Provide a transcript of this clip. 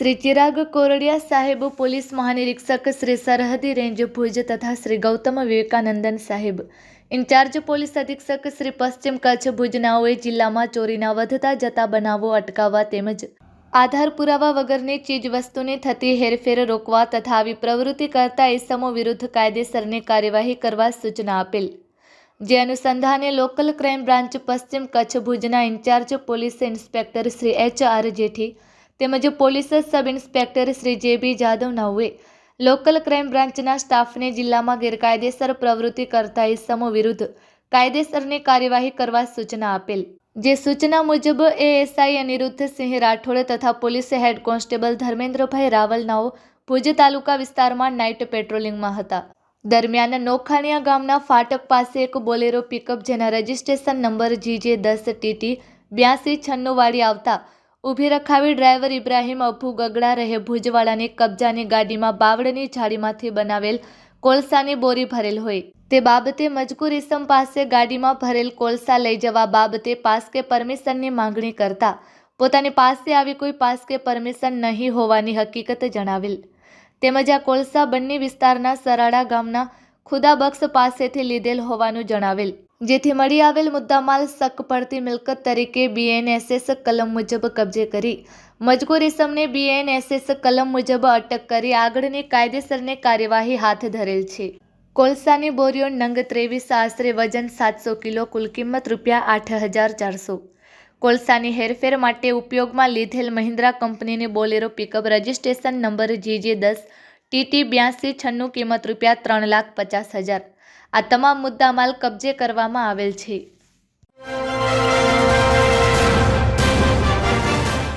શ્રી ચિરાગ કોરડિયા સાહેબ, પોલીસ મહાનિરીક્ષક શ્રી સરહદી રેન્જ ભુજ તથા શ્રી ગૌતમ વિવેકાનંદન સાહેબ. ઇન્ચાર્જ પોલીસ અધિક્ષક શ્રી પશ્ચિમ કચ્છ ભુજનાઓએ જિલ્લામાં ચોરીના વધતા જતા બનાવો અટકાવવા તેમજ આધાર પુરાવા વગરની ચીજવસ્તુની થતી હેરફેર રોકવા તથા આવી પ્રવૃત્તિ કરતા એસમો વિરુદ્ધ કાયદેસરની કાર્યવાહી કરવા સૂચના આપેલ. જે અનુસંધાને લોકલ ક્રાઇમ બ્રાન્ચ પશ્ચિમ કચ્છ ભુજના incharge police inspector Shri H R Jethi તેમજ police sub inspector Shri J B Jadav નાઓએ local crime બ્રાન્ચના સ્ટાફને જિલ્લામાં ગેરકાયદેસર પ્રવૃત્તિ કરતા ઇસમો વિરુદ્ધ કાયદેસરની કાર્યવાહી કરવા સૂચના આપેલ. જે સૂચના મુજબ એએસઆઈ અનિરુદ્ધ સિંહ રાઠોડ તથા પોલીસ હેડ કોન્સ્ટેબલ ધર્મેન્દ્રભાઈ રાવલનાઓ ભુજ તાલુકા વિસ્તારમાં નાઇટ પેટ્રોલિંગમાં હતા. દરમિયાન નોખાણીયા ગામના ફાટક પાસે એક બોલેરો પિકઅપ જેના રજિસ્ટ્રેશન નંબર જીજે દસ ટીટી બ્યાસી છન્નુંવાળી આવતા ઊભી રખાવી ડ્રાઈવર ઇબ્રાહિમ અભુ ગગડા રહે ભુજવાળાની કબજાની ગાડીમાં બાવળની જાળીમાંથી બનાવેલ કોલસાની બોરી ભરેલ હોય. તે બાબતે મજકૂર ઇસમ પાસે ગાડીમાં ભરેલ કોલસા લઈ જવા બાબતે પાસ કે પરમિશનની માંગણી કરતા પોતાની પાસે આવી કોઈ પાસ કે પરમિશન નહીં હોવાની હકીકત જણાવેલ. તેમજ આ કોલસા બંને વિસ્તારના સરાડા ગામના ખુદાબક્ષ પાસેથી લીધેલ હોવાનું જણાવેલ. જેથી મળી આવેલ મુદ્દામાલ શક પડતી મિલકત તરીકે બીએનએસએસ કલમ મુજબ કબજે કરી. મજકૂર ઇસમને બીએનએસએસ કલમ મુજબ અટક કરી આગળની કાયદેસરની કાર્યવાહી હાથ ધરેલ છે. કોલસાની બોરીઓ નંગ ત્રેવીસ આશરે વજન સાતસો કિલો, કુલ કિંમત રૂપિયા આઠ હજાર ચારસો. કોલસાની હેરફેર માટે ઉપયોગમાં લીધેલ મહિન્દ્રા કંપનીની Bolero pickup registration number GJ દસ, ટીટી બ્યાસી છન્નું કિંમત રૂપિયા ત્રણ લાખ પચાસ હજાર. આ તમામ મુદ્દામાલ કબજે કરવામાં આવેલ છે.